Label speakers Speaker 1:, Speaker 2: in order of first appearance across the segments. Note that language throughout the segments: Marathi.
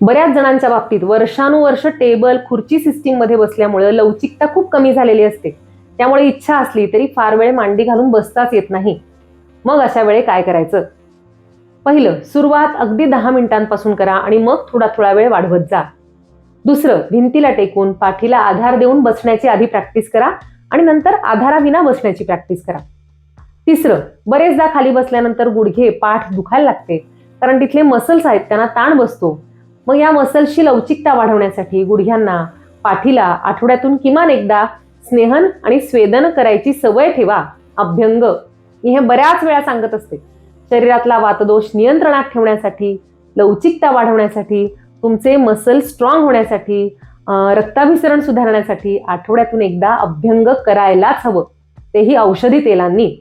Speaker 1: बऱ्याच जणांच्या बाबतीत वर्षानुवर्ष टेबल खुर्ची सिस्टीममध्ये बसल्यामुळे लवचिकता खूप कमी झालेली असते. त्यामुळे इच्छा असली तरी फार वेळ मांडी घालून बसताच येत नाही. मग अशा वेळे काय करायचं? पहिलं सुरुवात अगदी दहा मिनिटांपासून करा आणि मग थोडा थोडा वेळ वाढवत जा. दुसरं भिंतीला टेकून पाठीला आधार देऊन बसण्याची आधी प्रॅक्टिस करा आणि नंतर आधाराविना बसण्याची प्रॅक्टिस करा. तिसरं बरेचदा खाली बसल्यानंतर गुडघे पाठ दुखायला लागते कारण तिथले मसल्स आहेत त्यांना ताण बसतो. मग या मसल्सची लवचिकता वाढवण्यासाठी गुडघ्यांना पाठीला आठवड्यातून किमान एकदा स्नेहन आणि स्वेदन करायची सवय ठेवा. अभ्यंग. मी हे बऱ्याच वेळा सांगत असते. शरीरातला वातदोष नियंत्रणात ठेवण्यासाठी लवचिकता वाढवण्यासाठी तुमचे मसल स्ट्रॉंग होण्यासाठी रक्ताभिसरण सुधारण्यासाठी आठवड्यातून एकदा अभ्यंग करायलाच हवं. तेही औषधी तेलांनी.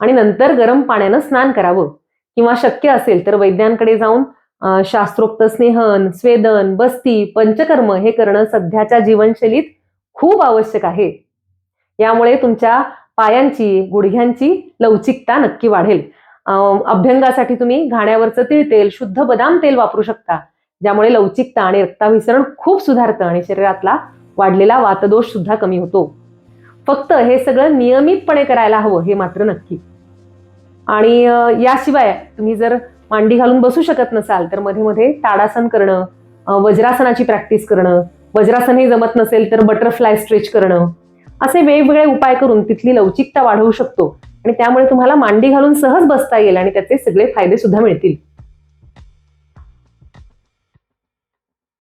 Speaker 1: आणि नंतर गरम पाण्यानं स्नान करावं. किंवा शक्य असेल तर वैद्यांकडे जाऊन शास्त्रोक्त स्नेहन स्वेदन बस्ती पंचकर्म हे करणं सध्याच्या जीवनशैलीत खूप आवश्यक आहे. यामुळे तुमच्या पायांची गुडघ्यांची लवचिकता नक्की वाढेल. अभ्यंगासाठी तुम्ही घाण्यावरचं तिळतेल शुद्ध बदाम तेल वापरू शकता ज्यामुळे लवचिकता आणि रक्ताभिसरण खूप सुधारतं आणि शरीरातला वाढलेला वातदोष सुद्धा कमी होतो. फक्त हे सगळं नियमितपणे करायला हवं हे मात्र नक्की. आणि याशिवाय तुम्ही जर मांडी घालून बसू शकत नसाल तर मध्ये मध्ये ताडासन करणं वज्रासनाची प्रॅक्टिस करणं वज्रासनही जमत नसेल तर बटरफ्लाय स्ट्रेच करणं असे वेगवेगळे उपाय करून तिथली लवचिकता वाढवू शकतो. आणि त्यामुळे तुम्हाला मांडी घालून सहज बसता येईल आणि त्याचे सगळे फायदे सुद्धा मिळतील.